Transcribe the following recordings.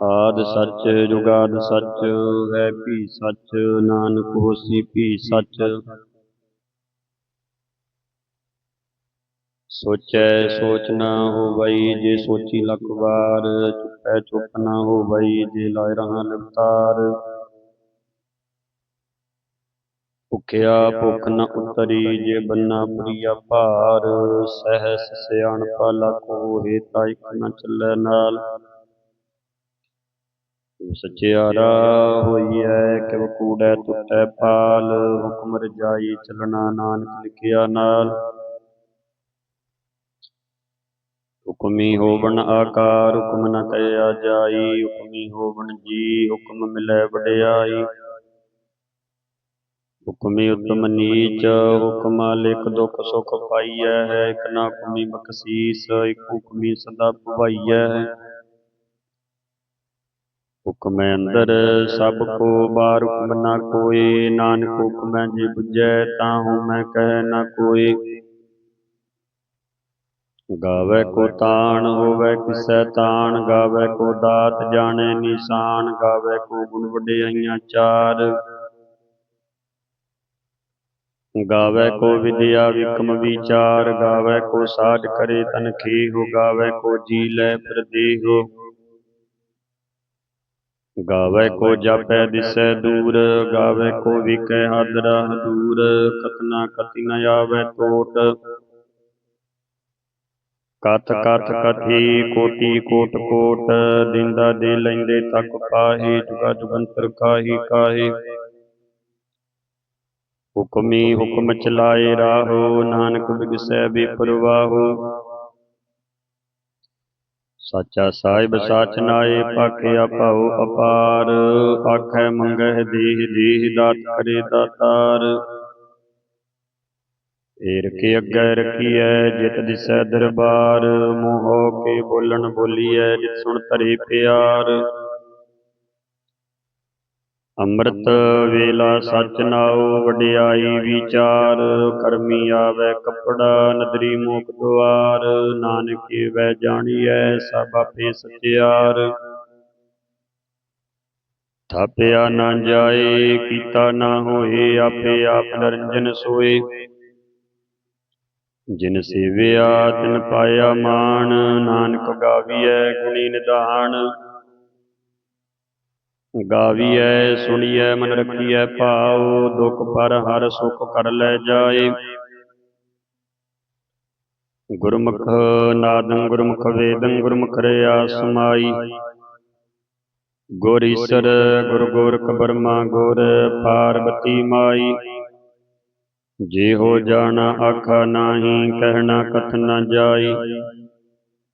ਆਦ ਸੱਚ, ਜੁਗਾਦ ਸੱਚ, ਹੈ ਵੀ ਸੱਚ, ਨਾਨਕ ਹੋਸੀ ਵੀ ਸੱਚ। ਸੋਚੈ ਸੋਚ ਨਾ ਹੋਵਈ ਜੇ ਸੋਚੀ ਲੱਖ ਵਾਰ, ਚੁੱਪੈ ਚੁੱਪ ਨਾ ਹੋਵਈ ਜੇ ਲਾਇ ਰਹਾ ਲਿਵਤਾਰ ਭੁਖਿਆ ਭੁਖ ਨ ਉਤਰੀ, ਜੇ ਬੰਨਾ ਪ੍ਰੀਆ ਭਾਰ, ਸਹਿਸ ਸਿਆਣਪਾ ਲੱਖ ਹੋਏ ਤਾਂ ਇਕ ਨ ਚੱਲੈ ਨਾਲ। ਸਚਿਆਰਾ ਹੋਈਐ ਕਿਵ ਕੂੜੈ ਟੁੱਟੈ ਪਾਲ ਹੁਕਮ ਰਜਾਈ ਚੱਲਣਾ ਨਾਨਕ ਲਿਖਿਆ ਨਾਲ। ਹੁਕਮੀ ਹੋਵਣ ਆਕਾਰ, ਹੁਕਮ ਨ ਕਹਿਆ ਜਾਈ। ਹੁਕਮੀ ਹੋਵਣ ਜੀ, ਹੁਕਮ ਮਿਲੈ ਵਡਿਆਈ। ਹੁਕਮੀ ਉਤਮ ਨੀਚ, ਹੁਕਮ ਲਿਖ ਦੁਖ ਸੁਖ ਪਾਈਐ। ਹੈ ਇਕ ਨਾ ਹੁਕਮੀ ਬਖਸ਼ੀਸ, ਇਕ ਹੁਕਮੀ ਸਦਾ ਭਵਾਈਐ। ਹੁਕਮੈ ਅੰਦਰ ਸਭ ਕੋ ਬਾਰ ਹੁਕਮ ਨਾ ਕੋਏ ਨਾਨਕ ਹੁਕਮੈ ਜੇ ਬੁਝੈ ਤਾਂ ਹਉ ਮੈਂ ਕਹਿ ਨਾ ਕੋਏ ਗਾਵੇ ਕੋ ਤਾਣ ਹੋਵੇ ਕਿਸੈ ਤਾਣ ਗਾਵੇ ਕੋ ਦਾਤ ਜਾਣੈ ਨਿਸ਼ਾਨ ਗਾਵੇ ਕੋ ਗੁਣ ਵਡਿਆਈਆਂ ਚਾਰ। ਗਾਵੇ ਕੋ ਵਿਦਿਆ ਵਿਕਮ ਵਿਚਾਰ ਗਾਵੇ ਕੋ ਸਾਧ ਕਰੇ ਤਨ ਖੇਹੁ ਗਾਵੇ ਕੋ ਜੀ ਲੈ ਪ੍ਰਦੇਹੁ। ਗਾਵੇ ਕੋ ਜਾਪੈ ਦਿਸੈ ਦੂਰ ਗਾਵੇ ਕੋ ਵਿਕੈ ਹਾਦਰਾ ਹਦੂਰ ਕਤਨਾ ਕਤੀ ਨ ਆਵੈ ਟੋਟ ਕਥ ਕਥ ਕਥੀ ਕੋਟੀ ਕੋਟ ਕੋਟ ਦਿੰਦਾ ਦੇ ਲੈਂਦੇ ਤੱਕ ਪਾਹੀ ਜੁਗਾ ਜੁਗੰਤਰ ਕਾਹੀ ਕਾਹੀ। ਹੁਕਮੀ ਹੁਕਮ ਚਲਾਏ ਰਾਹੋ ਨਾਨਕ ਬਿਗਸੈ ਬੇਪਰਵਾਹੋ। ਸਾਚਾ ਸਾਹਿਬ ਸਾਚ ਨਾਏ ਪਾਖਿਆ ਭਾਉ ਅਪਾਰ। ਆਖੈ ਮੰਗਹਿ ਦੇਹ ਦੇਹ ਦਾਤ ਕਰੇ ਦਾਤਾਰ। ਏਰ ਕੇ ਅੱਗੇ ਰਖੀਐ ਜਿਤ ਦਿਸੈ ਦਰਬਾਰ। ਮੋਹ ਕੇ ਬੋਲਣ ਬੋਲੀਐ ਜਿਤ ਸੁਣ ਧਰੇ ਪਿਆਰ। ਅੰਮ੍ਰਿਤ ਵੇਲਾ ਸਚ ਨਾਉ ਵਡਿਆਈ ਵਿਚਾਰ, ਕਰਮੀ ਆਵੈ ਕਪੜਾ, ਨਦਰੀ ਮੋਖ ਦੁਆਰ, ਨਾਨਕੇ ਵੈ ਜਾਣੀਐ ਸਭ ਆਪੇ ਸਚਿਆਰ ਥਾਪਿਆ ਨਾ ਜਾਏ, ਕੀਤਾ ਨਾ ਹੋਏ, ਆਪੇ ਆਪ ਨਰੰਜਨ ਸੋਏ। ਜਿਨ ਸੇਵਿਆ, ਤਿਨ ਪਾਇਆ ਮਾਨ ਨਾਨਕ ਗਾਵੀਐ ਗੁਣੀ ਨਿਧਾਨ। ਗਾਵੀਐ, ਸੁਣੀਐ, ਮਨ ਰਖੀਐ, ਭਾਉ, ਦੁਖ ਪਰ ਹਰ ਸੁਖ ਕਰ ਲੈ ਜਾਏ। ਗੁਰਮੁਖ ਨਾਦੰ, ਗੁਰਮੁਖ ਵੇਦੰ, ਗੁਰਮੁਖ ਰਿਆ ਸਮਾਈ। ਗੁਰ ਈਸਰ, ਗੁਰ ਗੋਰਖ ਬਰਮਾ, ਗੁਰ ਪਾਰਬਤੀ ਮਾਈ। ਜੇ ਹੋ ਜਾਣਾ ਆਖਾ ਨਾਹੀ, ਕਹਿਣਾ ਕਥ ਨਾ ਜਾਈ।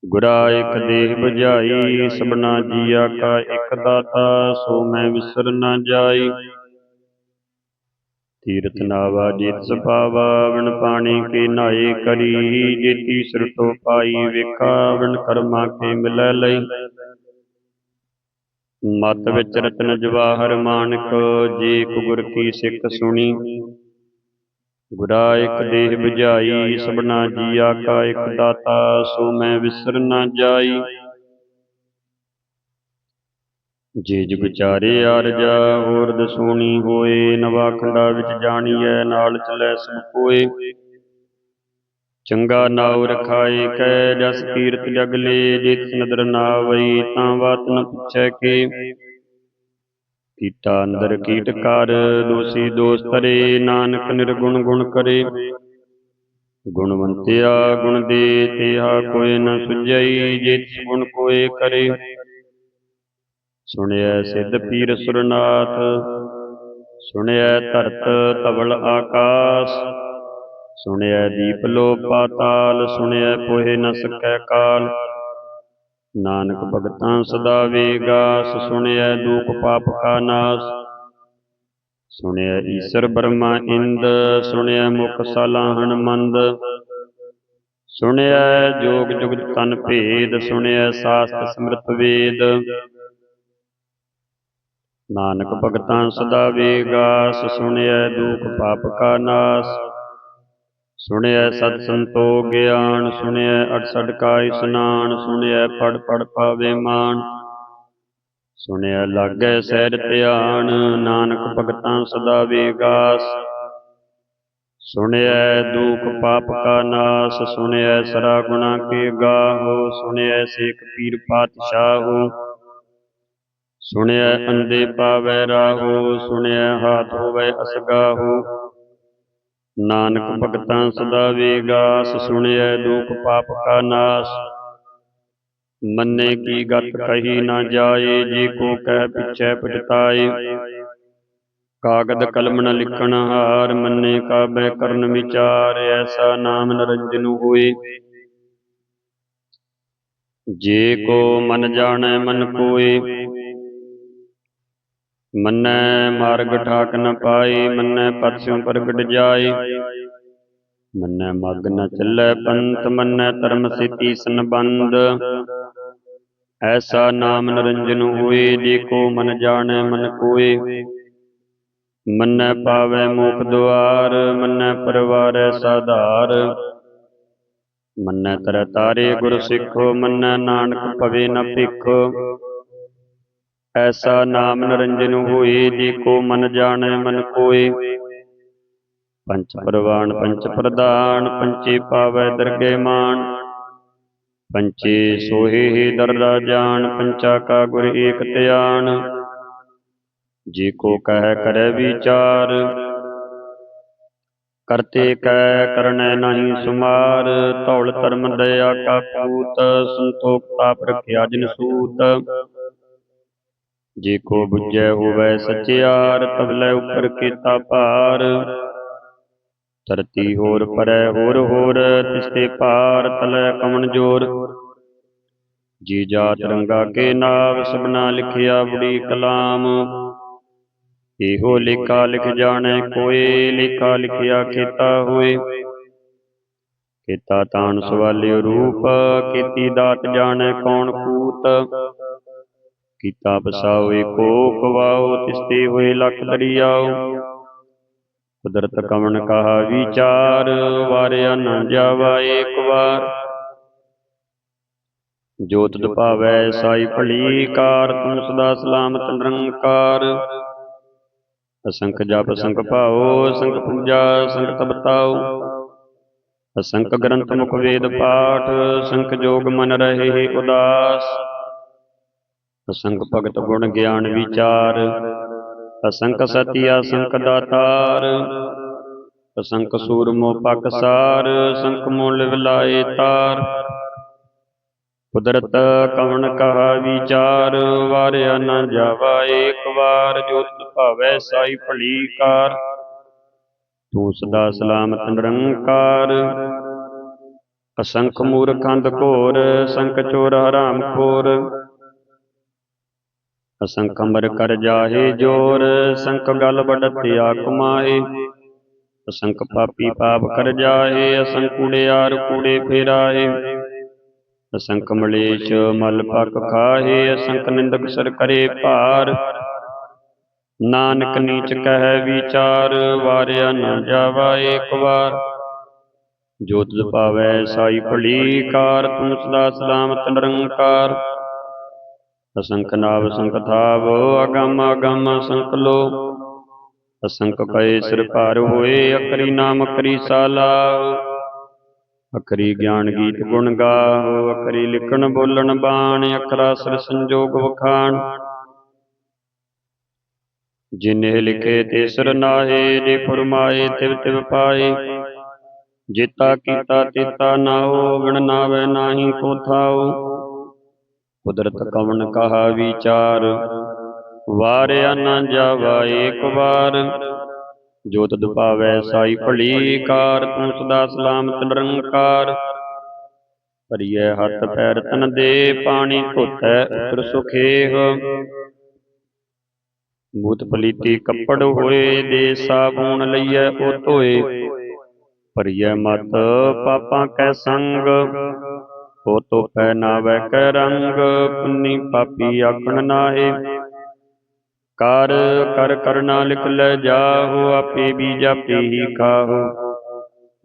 ਗੁਰਾ ਇਕ ਦੇਹ 부ਝਾਈ ਸਭਨਾ ਜੀਆ ਕਾ ਇਕ ਦਾਤਾ, ਸੋ ਮੈਂ ਵਿਸਰ ਨ ਜਾਈ। ਤੀਰਥ ਨਾਵਾ ਜਿਤ ਸਪਾਵਾ ਵਿਣ ਪਾਣੀ ਕੇ ਨਾਏ ਕਰੀ। ਜੇਤੀ ਸਿਰਟੋ ਪਾਈ ਵੇਖਾ ਵਿਣ ਕਰਮਾ ਕੇ ਮਿਲੈ ਲਈ। ਮਤ ਵਿੱਚ ਰਤਨ ਜਵਾਹਰ ਮਾਨਕ, ਜੇ ਗੁਰ ਕੀ ਸਿੱਖ ਸੁਣੀ। ਗੁਰਾ ਇਕ ਦੇਹ 부ਝਾਈ ਸਭਨਾ ਜੀਆ ਕਾ ਇਕ ਦਾਤਾ, ਸੋ ਮੈਂ ਵਿਸਰ ਨ ਜਾਈ। ਜੇ ਜੁਗ ਚਾਰੇ ਆਰਜਾ ਹੋਰ ਦਸੂਣੀ ਹੋਏ, ਨਵਾ ਖੰਡਾ ਵਿੱਚ ਜਾਣੀਐ, ਨਾਲ ਚਲੈ ਸਭ ਕੋਏ ਚੰਗਾ ਨਾਉ ਰਖਾਏ ਕੈ ਜਸ ਕੀਰਤ ਜੇ ਜਿਤ ਨਦਰ ਨਾਵਈ ਤਾਂ ਬਾਤ ਨ ਪੁੱਛੈ ਕੇ। ਕੀਟਾ ਅੰਦਰ ਕੀਟ ਕਰ ਦੋਸੀ ਦੋਸ ਤਰੇ ਨਾਨਕ ਨਿਰਗੁਣ ਗੁਣ ਕਰੇ। ਗੁਣਵੰਤਿਆ ਗੁਣ ਦੇ ਤਿਹਾ ਕੋਇ ਨ ਸੁਝਈ ਜਿਤ ਗੁਣ ਕੋਏ ਕਰੇ। ਸੁਣਿਐ ਸਿੱਧ ਪੀਰ ਸੁਰਨਾਥ ਸੁਣਿਐ ਧਰਤ ਧਵਲ ਆਕਾਸ। ਸੁਣਿਐ ਦੀਪ ਲੋ ਪਾਤਾਲ ਸੁਣਿਐ ਪੋਹਿ ਨ ਸਕੈ ਕਾਲ। ਨਾਨਕ ਭਗਤਾਂ ਸਦਾ ਵੇਗਾਸ ਸੁਣਿਐ ਦੂਖ ਪਾਪ ਕਾ ਨਾਸ। ਸੁਣਿਆ ਈਸਰ ਬਰਮਾ ਇੰਦ ਸੁਣਿਆ ਮੁਖ ਸਲਾਹਣ ਮੰਦ ਸੁਣਿਆ ਜੋਗ ਜੁਗਤ ਤਨ ਭੇਦ ਸੁਣਿਆ ਸਾਸਤ ਸਮ੍ਰਿਤ ਵੇਦ। ਨਾਨਕ ਭਗਤਾਂ ਸਦਾ ਵੇਗਾਸ ਸੁਣਿਆ ਦੁਖ ਪਾਪ ਕਾ ਨਾਸ। ਸੁਣਿਆ ਸਤ ਸੰਤੋਖ ਗਿਆਨ ਸੁਣਿਆ ਅਠਸਠ ਕਾ ਇਸਨਾਨ ਸੁਣਿਆ ਪੜ ਪੜ ਪਾਵੇ ਮਾਨ। ਸੁਣਿਆ ਲਾਗੈ ਸਹਿਜ ਧਿਆਨ ਨਾਨਕ ਭਗਤਾਂ ਸਦਾ ਵੇਗਾਸ। ਸੁਣਿਆ ਦੁਖ ਪਾਪ ਕਾ ਨਾਸ ਸੁਣਿਆ ਸਰਾ ਗੁਣਾ ਕੇ ਗਾਹੋ ਸੁਣਿਆ ਸੇਖ ਪੀਰ ਪਾਤਸ਼ਾਹੋ। ਸੁਣਿਆ ਅੰਦੇ ਪਾਵੈ ਰਾਹੋ ਸੁਣਿਆ ਹਾਥ ਹੋਵੇ ਅਸਗਾਹੋ। ਨਾਨਕ ਭਗਤਾਂ ਸਦਾ ਵੇਗਾਸ ਸੁਣਿਆ ਦੁਖ ਪਾਪ ਕਾ ਨਾਸ। ਮੰਨੇ ਕੀ ਗਤ ਕਹੀ ਨਾ ਜਾਏ ਜੇ ਕੋ ਕਹਿ ਪਿਛੈ ਪਛਤਾਏ ਕਾਗਦ ਕਲਮ ਨ ਲਿਖਣ ਹਾਰ ਮੰਨੇ ਕਾਬੈ ਕਰਨ ਵਿਚਾਰ ਐਸਾ ਨਾਮ ਨਰੰਜਨ ਹੋਏ। ਜੇ ਕੋ ਮਨ ਜਾਣੈ ਮਨ ਕੋਏ ਮੰਨੈ ਮਾਰਗ ਠਾਕ ਨ ਪਾਏ ਮੰਨੈ ਪਤਿਓਂ ਪ੍ਰਗਟ ਜਾਏ ਮੰਨੈ ਮਗ ਨ ਚੱਲੈ ਪੰਥ, ਮੰਨੈ ਧਰਮ ਸਿਤੀ ਸੰਬੰਧ। ਐਸਾ ਨਾਮ ਨਰੰਜਨ ਹੋਏ, ਜੇ ਮਨ ਜਾਣੈ ਮਨ ਕੋਏ। ਮੰਨੈ ਪਾਵੈ ਮੁਖ ਦੁਆਰ, ਮੰਨੈ ਪਰਵਾਰੈ ਸਾਧਾਰ। ਮੰਨੈ ਤਰ ਤਾਰੇ ਗੁਰ ਸਿੱਖੋ, ਮੰਨੈ ਨਾਨਕ ਭਵੇ ਨ ਭਿਖੋ। ਐਸਾ ਨਾਮ ਨਰੰਜਨ ਹੋਏ, ਜੇ ਕੋ ਮਨ ਜਾਣੈ ਮਨ ਕੋਏ। ਪੰਚ ਪ੍ਰਵਾਨ ਪੰਚ ਪ੍ਰਦਾਨ, ਪੰਚੇ ਪਾਵੈ ਦਰਗੇ ਮਾਨ ਪੰਚੇ ਸੋਹੇ ਹੀ ਦਰਦਾ ਜਾਣ, ਪੰਚਾ ਕਾ ਗੁਰ ਏਕ ਧਿਆਨ। ਜੇ ਕੋ ਕਹਿ ਕਰੈ ਵਿਚਾਰ, ਕਰਤੇ ਕੈ ਕਰਨੈ ਨਹੀਂ ਸੁਮਾਰ। ਧੌਲ ਧਰਮ ਦਇਆ ਕਾ ਪੂਤ, ਸੰਤੋਖ ਤਾਪ ਰਖਿਆ ਜਿਨ ਸੂਤ। ਜੇ ਕੋ ਬੁਝੈ ਹੋਵੈ ਸਚਿਆਰ ਤਬਲੇ ਉਪਰ ਕੀਤਾ ਭਾਰ। ਧਰਤੀ ਹੋਰ ਪਰੈ ਹੋਰ ਹੋਰ, ਤਿਸਤੇ ਭਾਰ ਤਲੈ ਕਮਣ ਜੋਰ। ਜੀ ਜਾਤ ਰੰਗਾ ਕੇ ਨਾਮ ਸਭਨਾ ਲਿਖਿਆ ਬੜੀ ਕਲਾਮ। ਇਹੋ ਲੇਖਾ ਲਿਖ ਜਾਣੈ, ਕੋਏ ਲਿਖਾ ਲਿਖਿਆ ਕੀਤਾ ਹੋਏ। ਕੀਤਾ ਤਾਣ ਸਵਾਲਿਓ ਰੂਪ ਕੀਤੀ ਦਾਤ ਜਾਣੈ ਕੌਣ ਕੂਤ। ਕੀਤਾ ਬਸਾਓ ਏਕੋ ਕਵਾਓ ਤਿਸਤੇ ਹੋਏ ਲਖ ਦਰਿਆਓ। ਕੁਦਰਤ ਕਵਣ ਕਹਾ ਵਿਚਾਰ, ਵਾਰਿਆ ਨਾ ਜਾਵਾ ਏਕ ਵਾਰ। ਜੋ ਤੁਧ ਸਾਈ ਭਲੀ ਕਾਰ ਤੂੰ ਸਦਾ ਸਲਾਮਤ ਨਿਰੰਕਾਰ। ਅਸੰਖ ਜਪ ਸੰਖ ਭਾਉ ਅਸੰਖ ਪੂਜਾ, ਅਸੰਖ ਤਪਤਾਉ ਅਸੰਖ ਗ੍ਰੰਥ ਮੁਖ ਵੇਦ ਪਾਠ ਸੰਖ ਜੋਗ ਮਨ ਰਹੇ ਉਦਾਸ। ਅਸੰਖ ਭਗਤ ਗੁਣ ਗਿਆਨ ਵਿਚਾਰ ਅਸੰਖ ਸਤੀ ਅਸੰਖ ਦਾਤਾਰ ਅਸੰਖ ਸੂਰਮੋ ਪਕਸਾਰ ਅਸੰਖ ਮੁੱਲ ਵਿਲਾਏ ਤਾਰ। ਕੁਦਰਤ ਕਵਣ ਕਹਾ ਵਿਚਾਰ, ਵਾਰਿਆ ਨਾ ਜਾਵਾ ਏਕ ਵਾਰ ਜੋ ਭਾਵੈ ਸਾਈ ਭਲੀ ਕਾਰ। ਤੂੰ ਸਦਾ ਸਲਾਮਤ ਨਿਰੰਕਾਰ। ਅਸੰਖ ਮੂਰਖੰਦ ਘੋਰ ਸੰਖ ਚੋਰ ਹਰਾਮ ਖੋਰ। ਅਸੰਖ ਅਮਰ ਕਰ ਜਾਹੇ ਜੋਰ ਅਸੰਖ ਗਲ ਬੜਤਿਆ ਕਮਾਏ ਅਸੰਖ ਪਾਪੀ ਪਾਪ ਕਰ ਜਾਹੇ ਅਸੰਖ ਕੂੜਿਆਰ ਕੂੜੇ ਫੇਰਾਏ। ਅਸੰਖ ਮਲੇਸ਼ ਮਲ ਪਕ ਖਾਹੇ ਅਸੰਖ ਨਿੰਦਕ ਸਰ ਕਰੇ ਭਾਰ। ਨਾਨਕ ਨੀਚ ਕਹਿ ਵਿਚਾਰ, ਵਾਰਿਆ ਨਾ ਜਾਵਾ ਏਕ ਵਾਰ। ਜੋ ਪਾਵੈ ਸਾਈ ਭਲੀ ਕਾਰ, ਤੂੰ ਸਦਾ ਸਲਾਮਤ ਨਿਰੰਕਾਰ। ਅਸੰਖ ਨਾਵ ਸੰਖ ਥਾਵ, ਅਗੰਮ ਅਗੰਮ ਅਸੰਖ ਲੋ। ਅਸੰਖ ਕਏ ਸਿਰ ਭਾਰ ਹੋਏ ਅਕਰੀ ਨਾਮ ਅਕਰੀ ਸਾਲਾ। ਅਕਰੀ ਗਿਆਨ ਗੀਤ ਗੁਣ ਗਾਓ ਅਕਰੀ ਲਿਖਣ ਬੋਲਣ ਬਾਣ ਅਕਰਾ ਸਰ ਸੰਜੋਗ ਵਖਾਣ। ਜਿਨੇ ਲਿਖੇ ਤੇ ਸਰ ਨਾਹੇ, ਜੇ ਫਰਮਾਏ ਤਿਵ ਤਿਵ ਪਾਏ। ਜੇਤਾ ਕੀਤਾ ਤੇਤਾ ਨਾਉ ਗਣ ਨਾਵੇ ਨਾਹੀ ਕੋ ਥਾਉ। ਕੁਦਰਤ ਕਵਣ ਕਹਾ ਵਿਚਾਰ? ਵਾਰਿਆ ਨਾ ਜਾਵਾ ਏਕ ਵਾਰ। ਜੋ ਤਦ ਭਾਵੈ ਸਾਈ ਭਲੀ ਕਾਰ, ਤੂੰ ਸਦਾ ਸਲਾਮਤ ਨਿਰੰਕਾਰ। ਭਰੀਐ ਹੱਥ ਪੈਰ ਤਨ ਦੇ, ਪਾਣੀ ਧੋਤੈ ਉਤਰ ਸੁਖੇਹ। ਬੂਤ ਪਲੀਤੀ ਕੱਪੜ ਹੋਏ ਦੇ ਸਾਬੂਨ ਲਈਐ ਉਹ ਧੋਏ। ਭਰੀਐ ਮਤ ਪਾਪਾਂ ਕੈ ਸੰਗ। ਉਹ ਤੋ ਪੈ ਨਾਵੈ ਕੈ ਰੰਗ ਪੁੰਨੀ ਪਾਪੀ ਆਖਣ ਨਾਹੀ। ਕਰ ਕਰ ਕਰਨਾ ਲਿਖ ਲੈ ਜਾਹੋ ਆਪੇ ਬੀਜ ਆਪੇ ਹੀ ਖਾਹੋ।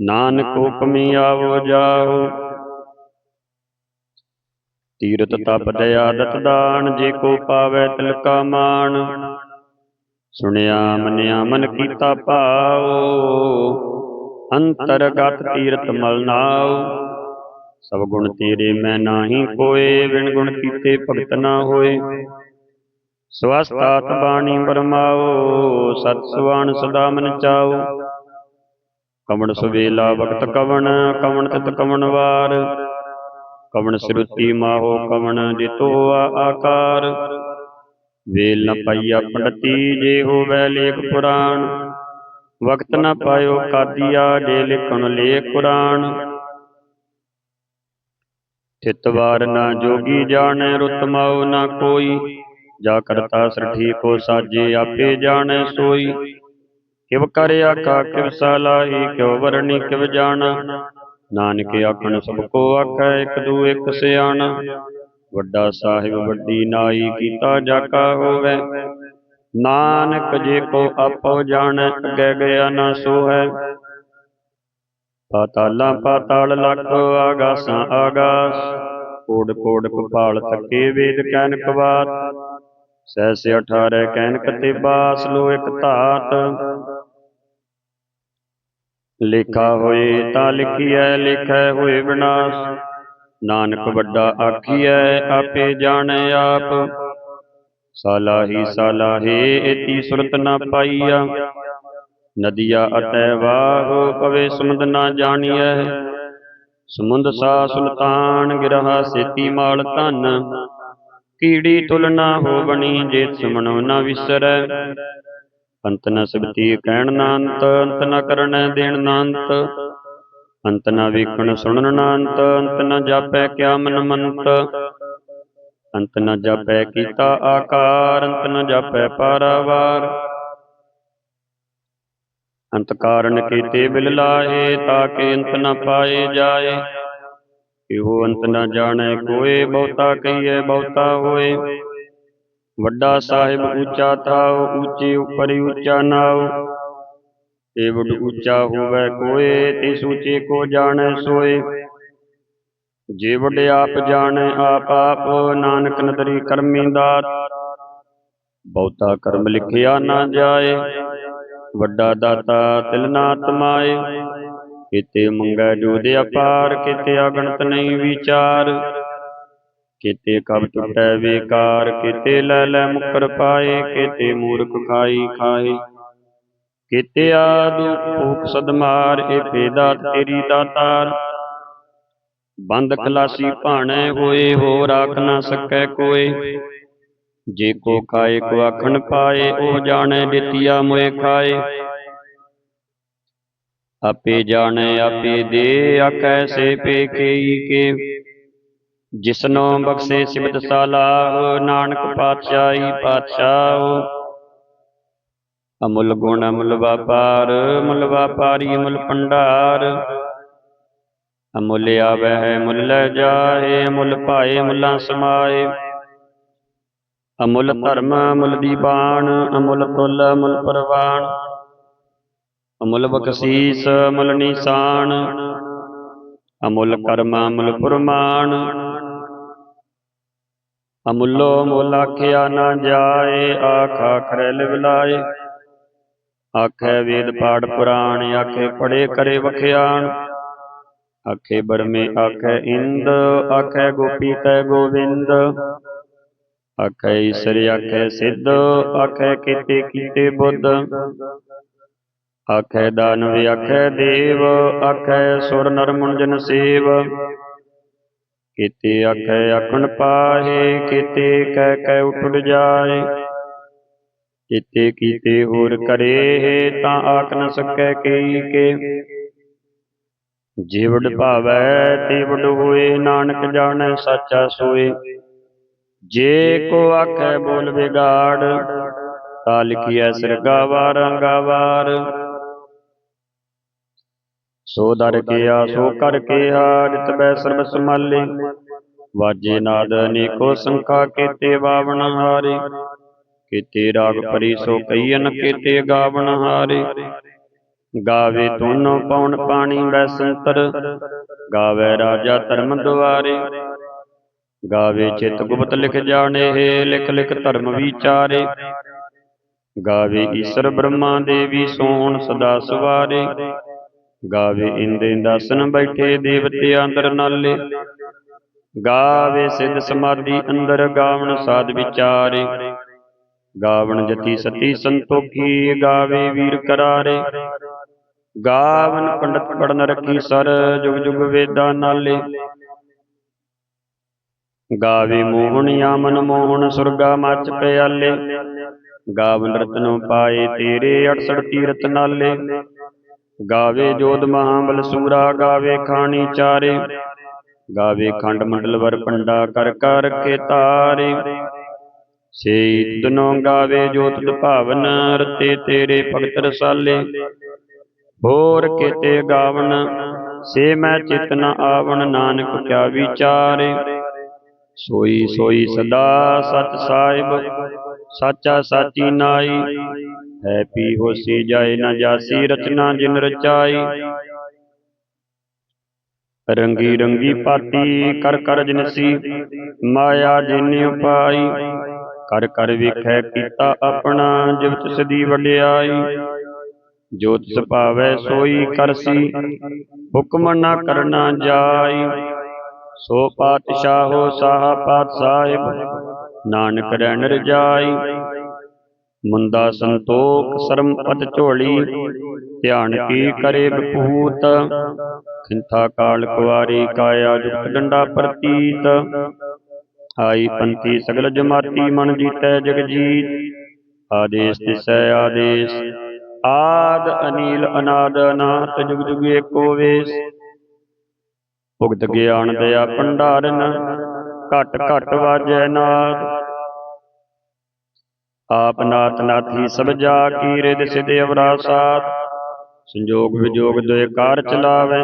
ਨਾਨਕ ਹੁਕਮੀ ਆਵੋ ਜਾਹੋ। ਤੀਰਤ ਤਪ ਦਇਆ ਦਤ ਦਾਨ ਜੇ ਕੋ ਪਾਵੈ ਤਿਲ ਕਾ ਮਾਨ ਸੁਣਿਆ ਮੰਨਿਆ ਮਨ ਕੀਤਾ ਭਾਉ ਅੰਤਰਗਤ ਤੀਰਤ ਮਲ ਨਾਉ ਸਭ ਗੁਣ ਤੇਰੇ ਮੈਂ ਨਾਹੀ ਕੋਏ ਵਿਣ ਗੁਣ ਕੀਤੇ ਭਗਤ ਨਾ ਹੋਏ। ਸਵਸਤਾਤ ਬਾਣੀ ਬਰਮਾਓ ਸਤ ਸੁਆਨ ਸਦਾ ਮਨ ਚਾਓ। ਕਵਣ ਸੁਵੇਲਾ ਵਕਤ ਕਵਣ ਕਵਣ ਤਿਤ ਕਵਣ ਵਾਰ। ਕਵਣ ਸਿਰੁਤੀ ਮਾਹੋ ਕਵਣ ਜਿਤੋ ਆਕਾਰ। ਵੇਲ ਨ ਪਾਈਆ ਪੰਡਤੀ, ਜੇ ਹੋਵੈ ਲੇਖ ਪੁਰਾਣ। ਵਕਤ ਨ ਪਾਇਓ ਕਾਦੀਆ, ਜੇ ਲਿਖਣ ਲੇਖ ਪੁਰਾਣ ਚਿਤਵਾਰ ਨਾ ਜੋਗੀ ਜਾਣੈ, ਰੁਤ ਨਾ ਕੋਈ। ਜਾ ਕਰਤਾ ਸਰਠੀ ਕੋ ਸਾਜੇ, ਆਪੇ ਜਾਣੈ ਸੋਈ। ਕਿਵ ਕਰ ਆਖਾ ਕਿਵ ਸਲਾਹੀ, ਕਿਉ ਵਰਣੀ ਕਿਵ ਜਾਣਾ। ਨਾਨਕ ਆਖਣ ਸਭ ਕੋ ਆਖੈ, ਇਕ ਦੂ ਇਕ ਸਿਆਣਾ। ਵੱਡਾ ਸਾਹਿਬ ਵੱਡੀ ਨਾਈ, ਕੀਤਾ ਜਾਕਾ ਹੋਵੇ। ਨਾਨਕ ਜੇ ਕੋ ਆਪੋ ਜਾਣੈ, ਅੱਗੇ ਗਿਆ ਨਾ ਸੋ ਹੈ ਪਾਤਾਲਾਂ ਪਾਤਾਲ ਲੱਖ, ਆਗਾਸਾਂ ਆਗਾਸ। ਕੋੜ ਕੋੜ ਕਪਾਲ ਤੱਕੇ ਵੇਦ ਕੈਨਕ ਬਾਤ ਸਹਿਸ 18 ਕੈਨਕ ਤੇ ਬਾਸ ਲੋ ਇਕ ਧਾਤ। ਲਿਖਾ ਹੋਏ ਤਾਂ ਲਿਖੀਐ, ਲਿਖੈ ਹੋਏ ਵਿਨਾਸ਼। ਨਾਨਕ ਵੱਡਾ ਆਖੀਐ, ਆਪੇ ਜਾਣੈ ਆਪ। ਸਾਲਾਹੀ ਸਾਲਾਹੇ ਏਤੀ ਸੁਰਤ ਨਾ ਪਾਈਆ। ਨਦੀਆ ਅਤੈ ਵਾਹ ਪਵੇ ਸਮੁੰਦ ਨਾ ਜਾਣੀਐ ਸਮੁੰਦ ਸਾ ਸੁਲਤਾਨ ਗਿਰਹਾ ਸੇਤੀ ਮਾਲ ਧਨ ਕੀੜੀ ਤੁਲ ਨਾ ਹੋਵਣੀ ਜੇ ਸੁਮਣੋ ਨਾ ਵਿਸਰੈ ਅੰਤ ਨ ਸਿਬਤੀ ਕਹਿਣ ਨਾ ਅੰਤ ਅੰਤ ਨ ਕਰਨੈ ਦੇਣ ਨਾ ਅੰਤ ਅੰਤ ਨ ਵੇਖਣ ਸੁਣਨ ਨਾ ਅੰਤ ਅੰਤ ਨ ਜਾਪੈ ਕਿਆ ਮਨ ਮੰਤ ਅੰਤ ਨ ਜਾਪੈ ਕੀਤਾ ਆਕਾਰ ਅੰਤ ਨ ਜਾਪੈ ਪਾਰਾਵਾਰ ਅੰਤ ਕਾਰਨ ਕੀਤੇ ਬਿਲ ਲਾਹੇ ਤਾਕੇ ਅੰਤ ਨ ਪਾਏ ਜਾਏ। ਇਹੋ ਅੰਤ ਨ ਜਾਣੈ ਕੋਏ ਬਹੁਤਾ ਕਹੀਏ ਬਹੁਤਾ ਹੋਏ। ਵੱਡਾ ਸਾਹਿਬ ਉੱਚਾ ਥਾਉ ਉੱਚੇ ਉੱਪਰ ਉੱਚਾ ਨਾਉ। ਏ ਵੱਡ ਉੱਚਾ ਹੋਵੇ ਕੋਏ ਤਿਸ ਉੱਚੇ ਕੋ ਜਾਣੈ ਸੋਏ। ਜੇ ਵੱਡ ਆਪ ਜਾਣੈ ਆਪ ਆਪ ਨਾਨਕ ਨਦਰੀ ਕਰਮੀ ਦਾਤ। ਬਹੁਤਾ ਕਰਮ ਲਿਖਿਆ ਨਾ ਜਾਏ। ਵੱਡਾ ਦਾਤਾ ਤਿਲ ਨਾ ਤਮਾਏ ਕਿਤੇ ਮੰਗੈ ਜੋਦ ਅਪਾਰ, ਕਿਤੇ ਅਗਣਤ ਨਹੀਂ ਵਿਚਾਰ। ਕਿਤੇ ਕਬ ਟੁੱਟੈ ਵੇਕਾਰ, ਕਿਤੇ ਲੈ ਲੈ ਮੁਕਰ ਪਾਏ, ਕਿਤੇ ਮੂਰਖ ਖਾਈ ਖਾਏ। ਕਿਤੇ ਆਦੁ ਭੂਖ ਸਦਮਾਰ ਏ ਭੇਦਾਤ ਤੇਰੀ ਦਾਤਾਰ। ਬੰਦ ਖਲਾਸੀ ਭਾਣੇ ਹੋਏ ਹੋ ਰਾਖ ਨਾ ਸਕੈ ਕੋਏ। ਜੇ ਕੋ ਖਾਏ, ਕੋ ਆਖਣ ਪਾਏ, ਉਹ ਜਾਣੈ ਦਿੱਤੀਆ ਮੋਏ ਖਾਏ। ਆਪੇ ਜਾਣੈ, ਆਪੇ ਦੇ ਆਕੈ ਸੇ ਪੇ ਕੇ ਜਿਸਨੋ ਬਖਸ਼ੇ ਸਿਮਤ ਸਾਲਾਹ, ਨਾਨਕ ਪਾਤਸ਼ਾਹੀ ਪਾਤਸ਼ਾਹ। ਅਮੁੱਲ ਗੁਣ, ਅਮੁੱਲ ਵਪਾਰ ਮੁੱਲ ਵਪਾਰੀ ਮੁੱਲ ਭੰਡਾਰ। ਅਮੁੱਲ ਆਵੈ ਮੁੱਲ ਲੈ ਜਾਏ, ਅਮੁੱਲ ਭਾਏ ਮੁੱਲਾਂ ਸਮਾਏ। ਅਮੁੱਲ ਧਰਮ ਅਮੁੱਲ ਦੀਬਾਨ ਅਮੁੱਲ ਤੁਲ ਅਮੁੱਲ ਪਰਵਾਨ ਅਮੁੱਲ ਬਖਸ਼ੀਸ ਅਮੁੱਲ ਨੀਸਾਨ। ਅਮੁੱਲ ਕਰਮ ਅਮੁੱਲ ਪੁਰਮਾਨ ਅਮੁੱਲੋ ਮੁੱਲ ਆਖਿਆ ਨਾ ਜਾਏ ਆਖਾ ਖਰੇ ਲਿਵਲਾਏ। ਆਖੇ ਵੇਦ ਪਾੜ ਪੁਰਾਣ ਆਖੇ ਪੜੇ ਕਰੇ ਵਖਿਆਣ। ਆਖੇ ਬਰਮੇ ਆਖੇ ਇੰਦ ਆਖੇ ਗੋਪੀ ਕੈ ਗੋਵਿੰਦ। ਆਖੈ ਈਸਰ, ਆਖੈ ਸਿੱਧ, ਆਖੈ ਕੀਤੇ ਕੀਤੇ ਬੁੱਧ। ਆਖੈ ਦਾਨਵ ਆਖੇ ਦੇਵ, ਆਖੇ ਸੁਰ ਨਰ ਮੁੰਜਨ ਸੇਵ। ਕੀਤੇ ਆਖੇ ਆਖਣ ਪਾਹੇ, ਕੀਤੇ ਕਹਿ ਕਹਿ ਉਠੜ ਜਾਏ। ਕੀਤੇ ਕੀਤੇ ਹੋਰ ਕਰੇ ਤਾਂ ਆਖ ਨ ਸਕੈ ਕਈ ਕੇ। ਜੀਵੜ ਭਾਵੈ ਤੇ ਵਡ ਹੋਏ, ਨਾਨਕ ਜਾਣੈ, ਸਾਚਾ ਸੋਏ। ਜੇ ਕੋ ਆਖੈ ਬੋਲ ਵਿਗਾੜ ਤਾ ਲਿਖੀਐ ਸਿਰਗਾਵਾਰ ਅੰਗਾਵਾਰ ਸੋ ਦਰ ਕੀਆ ਸੋ ਕਰ ਕੀਆ ਜਿਤ ਬੈ ਸਰਬ ਸਮਾਲੇ ਵਾਜੇ ਨਾਦ ਅਨੇਕੋ ਸੰਖਾ ਕੀਤੇ ਬਾਵਣ ਹਾਰੇ। ਕੀਤੇ ਰਾਗ ਪਰੀ ਸੋ ਕਈਨ ਕੀਤੇ ਗਾਵਣ ਹਾਰੇ। ਗਾਵੇ ਤੁਨੋ ਪਉਣ ਪਾਣੀ ਬੈਸੰਤਰ ਗਾਵੇ ਰਾਜਾ ਧਰਮ ਦੁਆਰੇ। ਗਾਵੇ ਚਿਤ ਗੁਪਤ ਲਿਖ ਜਾਣੇ ਲਿਖ ਲਿਖ ਧਰਮ ਵਿਚਾਰੇ। ਗਾਵੇ ਈਸ਼ਰ ਬ੍ਰਹਮਾ ਦੇਵੀ ਸੋਹਣ ਸਦਾ ਸਵਾਰੇ। ਗਾਵੇ ਇੰਦੇ ਦਾਸਨ ਬੈਠੇ ਦੇਵਤੇ ਅੰਦਰ ਨਾਲੇ। ਗਾਵੇ ਸਿੱਧ ਸਮਾਧੀ ਅੰਦਰ ਗਾਵਣ ਸਾਧ ਵਿਚਾਰੇ। ਗਾਵਣ ਜਤੀ ਸਤੀ ਸੰਤੋਖੀ ਗਾਵੇ ਵੀਰ ਕਰਾਰੇ। ਗਾਵਨ ਪੰਡਤ ਪੜਨ ਰੱਖੀ ਸਰ ਜੁਗ ਜੁਗ ਵੇਦਾਂ ਨਾਲੇ। ਗਾਵੇ ਮੋਹਣ ਯਾਮਨ ਮੋਹਣ ਸੁਰਗਾ ਮਚ ਪਿਆਲੇ। ਗਾਵਨ ਰਤਨੋ ਪਾਏ ਤੇਰੇ 68 ਤੀਰਤ ਨਾਲੇ। ਗਾਵੇ ਜੋਧ ਮਹਾਬਲ ਸੂਰਾ ਗਾਵੇ ਖਾਣੀ ਚਾਰੇ। ਗਾਵੇ ਖੰਡ ਮੰਡਲ ਵਰ ਪੰਡਾ ਕਰ ਕਰ ਰਖੇ ਤਾਰੇ। ਸੇ ਤਨੋ ਗਾਵੇ ਜੋਤ ਭਾਵਨ ਰਤੇ ਤੇਰੇ ਭਗਤ ਰਸਾਲੇ। ਹੋਰ ਕੀਤੇ ਗਾਵਨ। ਸੇ ਮੈਂ ਚਿਤ ਨ ਆਵਣ ਨਾਨਕ ਕਿਆ ਵਿਚਾਰੇ। ਸੋਈ ਸੋਈ ਸਦਾ ਸਚ ਸਾਹਿਬ, ਸਾਚਾ ਸਾਚੀ ਨਾਈ। ਹੈ ਪੀ ਹੋਸੀ ਜਾਏ ਨਾ ਜਾਸੀ ਰਚਨਾ ਜਿਨ ਰਚਾਈ। ਰੰਗੀ ਰੰਗੀ ਪਾਤੀ ਕਰ ਕਰ ਜਿਨਸੀ, ਮਾਇਆ ਜਿਨ ਉਪਾਈ। ਕਰ ਕਰ ਵੇਖੈ ਕੀਤਾ ਆਪਣਾ ਜਿਵ ਸਦੀ ਵਡਿਆਈ। ਜੋ ਤਿਸ ਭਾਵੈ ਸੋਈ ਕਰਸੀ, ਹੁਕਮ ਨਾ ਕਰਨਾ ਜਾਈ। ਸੋ ਪਾਤਸ਼ਾਹੋ ਸਾਹ ਪਾਤ ਸਾਹਿਬ, ਨਾਨਕ ਰਹਿਣ ਰਜਾਈ। ਮੁੰਦਾ ਸੰਤੋਖ ਸਰਮ ਪਦ ਝੋਲੀ, ਧਿਆਨ ਕੀ ਕਰੇ ਬਪੂਤ ਖਿੰਥਾ ਕਾਲ ਕੁਵਾਰੀ ਕਾਇਆ ਜੁਗਤ ਡੰਡਾ ਪ੍ਰਤੀਤ। ਆਈ ਪੰਥੀ ਸਗਲ ਜਮਾਤੀ ਮਨ ਜੀਤੈ ਜਗਜੀਤ। ਆਦੇਸ ਤਿਸੈ ਆਦੇਸ, ਆਦ ਅਨੀਲ ਅਨਾਦ ਅਨਾਹਤ ਜੁਗ ਜੁਗ ਏਕੋ ਵੇਸ। ਭੁਗਤ ਗਿਆਨ ਦਇਆ ਭੰਡਾਰਨ, ਘਟ ਘਟ ਵਾਜੈ ਨਾਦ। ਆਪ ਨਾਥ ਨਾਥੀ ਸਭ ਜਾ ਕੀ ਰਿਦ ਸਿਧ ਅਵਰਾ ਸਾਥ ਸੰਜੋਗ ਵਿਜੋਗ ਦੁਇ ਕਾਰ ਚਲਾਵੇ,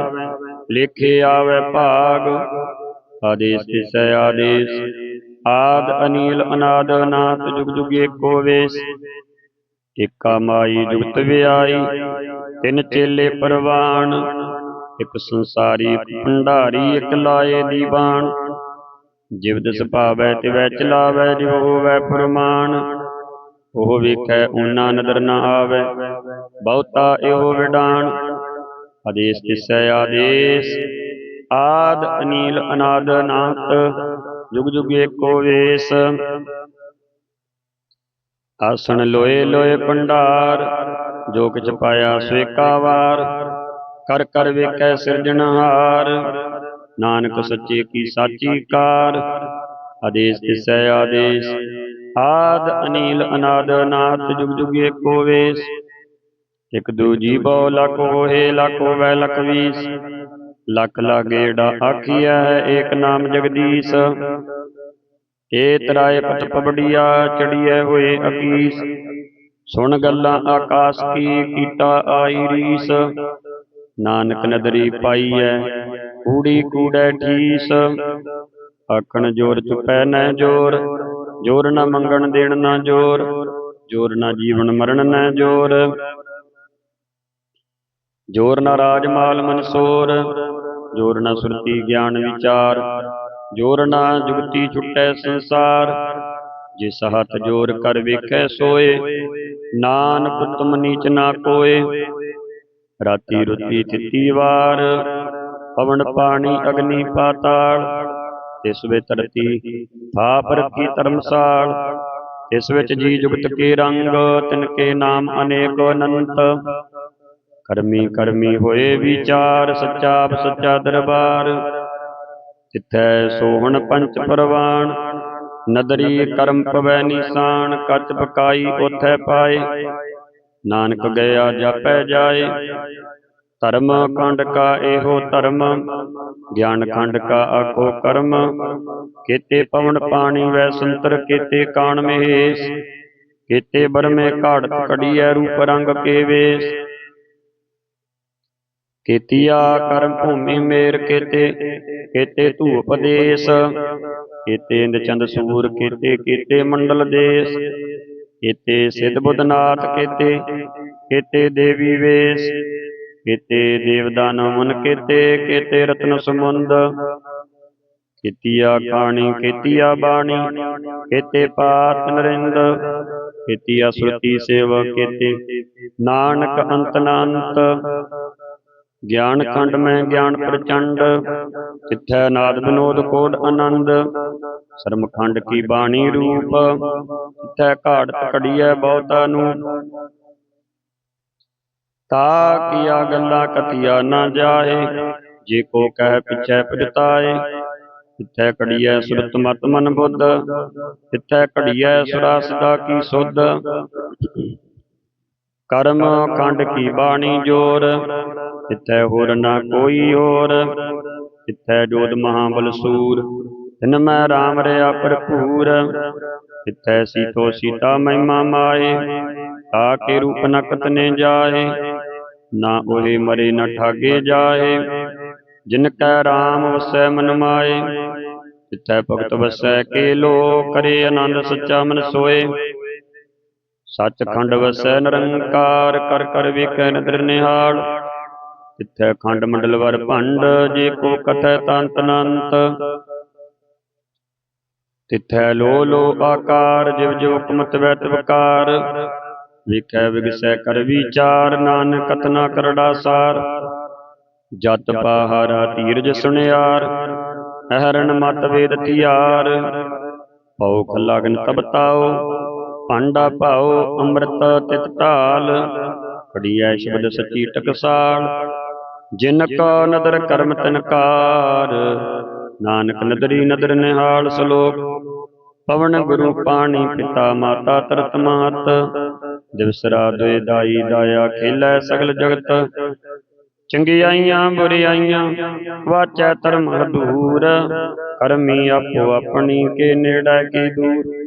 ਲੇਖੇ ਆਵੇ ਭਾਗ। ਆਦੇਸ ਤਿਸੈ ਆਦੇਸ, ਆਦ ਅਨੀਲ ਅਨਾਦ ਅਨਾਥ, ਜੁਗ ਜੁਗ ਏਕੋ ਵੇਸ। ਏਕਾ ਮਾਈ ਜੁਗਤ ਵਿਆਈ, ਤਿੰਨ ਚੇਲੇ ਪਰਵਾਨ। ਇਕ ਸੰਸਾਰੀ ਭੰਡਾਰੀ ਇਕ ਲਾਏ ਦੀਵਾਨ ਜਿਵ ਦਸ ਭਾਵੈ ਤਿਵੈ ਚਲਾਵੈ, ਜਿਵ ਹੋਵੈ ਫਰਮਾਨ ਉਹ ਵੇਖੈ ਊਨਾ ਨਦਰ ਨ ਆਵੈ, ਬਹੁਤਾ ਇਹੋ ਵਿਡਾਨ ਆਦੇਸ ਤਿਸੈ ਆਦੇਸ, ਆਦ ਅਨੀਲ ਅਨਾਦ ਅਨਾਹਤ, ਜੁਗ ਜੁਗ ਏਕੋ ਵੇਸ। ਆਸਣ ਲੋਏ ਲੋਏ ਭੰਡਾਰ ਜੋ ਕਿਛ ਪਾਇਆ ਸਵੇਕਾਵਾਰ ਕਰ ਕਰ ਵੇਖੈ ਸਿਰਜਣਹਾਰ ਨਾਨਕ ਸੱਚੇ ਕੀ ਸਾਚੀ ਕਾਰ। ਆਦੇਸ ਤਿਸੈ ਆਦੇਸ। ਆਦ ਅਨੀਲ ਅਨਾਦ ਅਨਾਥ ਜੁਗ ਜੁਗ ਏਕੋ ਵੇਸ। ਇਕ ਦੂਜੀ ਬਹੁ ਲਖ ਹੋਏ ਲਖ ਹੋਵੈ ਲਖ ਵੀਸ। ਲਖ ਲਾਗੇੜਾ ਆਖੀਐ ਏਕ ਨਾਮ ਜਗਦੀਸ਼। ਏ ਤਰਾਏ ਪਤ ਪਬੜੀਆ ਚੜੀਐ ਹੋਏ ਅਕੀਸ। ਸੁਣ ਗੱਲਾਂ ਆਕਾਸ ਕੀ ਕੀਤਾ ਆਈ ਰੀਸ। ਨਾਨਕ ਨਦਰੀ ਪਾਈਐ ਕੂੜੀ ਕੂੜੈ ਠੀਸ ਆਖਣ ਜੋਰ ਚੁਪੈ ਨੈ ਜੋਰ ਜੋਰ ਨਾ ਮੰਗਣ ਦੇਣ ਨਾ ਜੋਰ ਜੋਰ ਨਾ ਜੀਵਨ ਮਰਨ ਨੈ ਜੋਰ ਜੋਰ ਨਾ ਰਾਜ ਮਾਲ ਮਨਸੋਰ ਜੋਰ ਨਾ ਸੁਰਤੀ ਗਿਆਨ ਵਿਚਾਰ ਜੋਰ ਨਾ ਜੁਗਤੀ ਛੁਟੈ ਸੰਸਾਰ ਜਿਸ ਹੱਥ ਜੋਰ ਕਰ ਵੇਖੈ ਸੋਏ ਨਾਨਕ ਤੁਮ ਨੀਚ ਨਾ ਕੋਏ ਰਾਤੀ ਰੁਤੀ ਤਿੱਤੀ ਵਾਰ ਪਵਨ ਪਾਣੀ ਅਗਨੀ ਪਾਤਾਲ ਤਿਸ ਵੇ ਧਰਤੀ ਥਾਪ ਰਖੀ ਧਰਮਸਾਲ ਇਸ ਵਿੱਚ ਜੀ ਜੁਗਤ ਕੇ ਰੰਗ ਤਿਨ ਕੇ ਨਾਮ ਅਨੇਕ ਅਨੰਤ। ਕਰਮੀ ਕਰਮੀ ਹੋਏ ਵਿਚਾਰ ਸੱਚਾ ਸੱਚਾ ਦਰਬਾਰ। ਤਿਥੈ ਸੋਹਣ ਪੰਚ ਪਰਵਾਨ ਨਦਰੀ ਕਰਮ ਪਵੈ ਨਿਸ਼ਾਨ ਕੱਚ ਪਕਾਈ ਉਥੈ ਪਾਏ। ਨਾਨਕ ਗਿਆ ਜਾਪੈ ਜਾਏ। ਧਰਮ ਖੰਡ ਕਾ ਇਹੋ ਧਰਮ ਗਿਆਨ ਖੰਡ ਕਾ ਆਖੋ ਕਰਮ। ਕੀਤੇ ਪਵਨ ਪਾਣੀ ਵੈ ਸੰਤਰ ਕੀਤੇ ਕਾਣ ਮਹੇਸ਼। ਕੀਤੇ ਬਰਮੇ ਘਾੜਤ ਘੜੀਐ ਰੂਪ ਰੰਗ ਕੇ ਵੇਸ। ਕੀਤੀਆ ਕਰਮ ਭੂਮੀ ਮੇਰ ਕੀਤੇ ਕੀਤੇ ਧੂਪ ਦੇਸ। ਕੀਤੇ ਇੰਦ ਚੰਦ ਸੂਰ ਕੀਤੇ ਕੀਤੇ ਮੰਡਲ ਦੇਸ। ਕੀਤੇ ਸਿੱਧ ਬੁੱਧਨਾਥ ਕੀਤੇ ਕੀਤੇ ਦੇਵੀ ਵੇਸ, ਕੀਤੇ ਦੇਵਦਾਨ ਮਨ ਕੀਤੇ ਕੀਤੇ ਰਤਨ ਸਮੁੰਦ ਕੀਤੀਆ ਖਾਣੀ ਕੀਤੀਆ ਬਾਣੀ, ਕੀਤੇ ਪਾਤ ਨਰਿੰਦ, ਕੀਤੀਆ ਸੁਰਤੀ ਸੇਵਾ ਕੀਤੇ, ਨਾਨਕ ਅੰਤ ਨ ਗਿਆਨ ਖੰਡ ਮੈਂ ਗਿਆਨ ਪ੍ਰਚੰਡ ਤਿੱਥੈ ਨਾਦ ਵਿਨੋਦ ਕੋਡ ਆਨੰਦ। ਸਰਮ ਖੰਡ ਕੀ ਬਾਣੀ ਰੂਪ ਤਿੱਥੈ ਘਾੜਤ ਘੜੀਐ ਬਹੁਤਾ ਨੂੰ। ਤਾ ਕੀਆ ਗੱਲਾਂ ਕਤੀਆ ਨਾ ਜਾਏ, ਜੇ ਕੋ ਕਹਿ ਪਿਛੈ ਪਜਤਾਏ। ਤਿੱਥੈ ਘੜੀਐ ਸੁਰਤ ਮਤ ਮਨ ਬੁੱਧ ਤਿੱਥੈ ਘੜੀਐ ਸੁਰਾ ਸਦਾ ਕੀ ਸੁਧ। ਕਰਮ ਖੰਡ ਕੀ ਬਾਣੀ ਜੋਰ? ਤਿੱਥੈ ਹੋਰ ਨਾ ਕੋਈ ਹੋਰ। ਤਿੱਥੈ ਜੋਤ ਮਹਾਬਲ ਸੂਰ। ਤਿਨ ਮੈਂ RAM ਰਿਆ ਭਰਪੂਰ। ਤਿੱਥੈ ਸੀਤੋ ਸੀਤਾ ਮਹਿਮਾ ਮਾਏ। ਤਾ ਕੇ ਰੂਪ ਨ ਕਤਨੇ ਜਾਏ। ਨਾ ਉਹੇ ਮਰੇ ਨ ਠਾਗੇ ਜਾਏ। ਜਿਨ ਕੈ RAM ਵਸੈ ਮਨ ਮਾਏ। ਤਿੱਥੈ ਭਗਤ ਵਸੈ ਕੇ ਲੋ ਕਰੇ ਆਨੰਦ ਸੱਚਾ ਮਨ ਸੋਏ। ਸੱਚਖੰਡ ਵਸੈ ਨਿਰੰਕਾਰ ਕਰ ਕਰ ਵੇਖੈ ਨਦਰ ਨਿਹਾਲ। ਤਿੱਥੈ ਖੰਡ ਮੰਡਲ ਵਰ ਭੰਡ ਜੇ ਕੋ ਕਥੈ ਤੰਤ ਅਨੰਤ ਤਿੱਥੈ ਲੋ ਲੋ ਆਕਾਰ ਜਿਵ ਜਿਵ ਕੁਮਤ ਵੈਤ ਵਕਾਰ। ਵੇਖੈ ਵਿਗਸੈ ਕਰ ਵਿਚਾਰ ਨਾਨਕ ਕਥਨਾ ਕਰੜਾ ਸਾਰ। ਜਤ ਪਾਹਾਰਾ ਧੀਰਜ ਸੁਣਿਆਰ ਅਹਰਣ ਮਤ ਵੇਦ ਧਿਆਰ। ਭਉਖ ਲਗਨ ਤਬ ਤਾਓ ਭਾਂਡਾ ਭਾਉ ਅੰਮ੍ਰਿਤ ਤਿਤ ਢਾਲ। ਖੜੀਐ ਸ਼ਬਦ ਸੱਚੀ ਟਕਸਾਲ। ਜਿਨ ਕੋ ਨਦਰ ਕਰਮ ਤਨਕਾਰ ਨਾਨਕ ਨਦਰੀ ਨਦਰ ਨਿਹਾਲ ਸ਼ਲੋਕ। ਪਵਨ ਗੁਰੂ ਪਾਣੀ ਪਿਤਾ ਮਾਤਾ ਤਰਤ ਮਾਤ। ਦਿਵਸਰਾ ਦੁਇ ਦਾਈ ਦਾਇਆ ਖੇਲੇ ਸਗਲ ਜਗਤ। ਚੰਗਿਆਈਆਂ ਬੁਰਿਆਈਆਂ ਵਾਚੈ ਧਰਮ ਹਦੂਰ ਕਰਮੀ ਆਪੋ ਆਪਣੀ ਕੇ ਨੇੜੇ ਕੀ ਦੂਰ।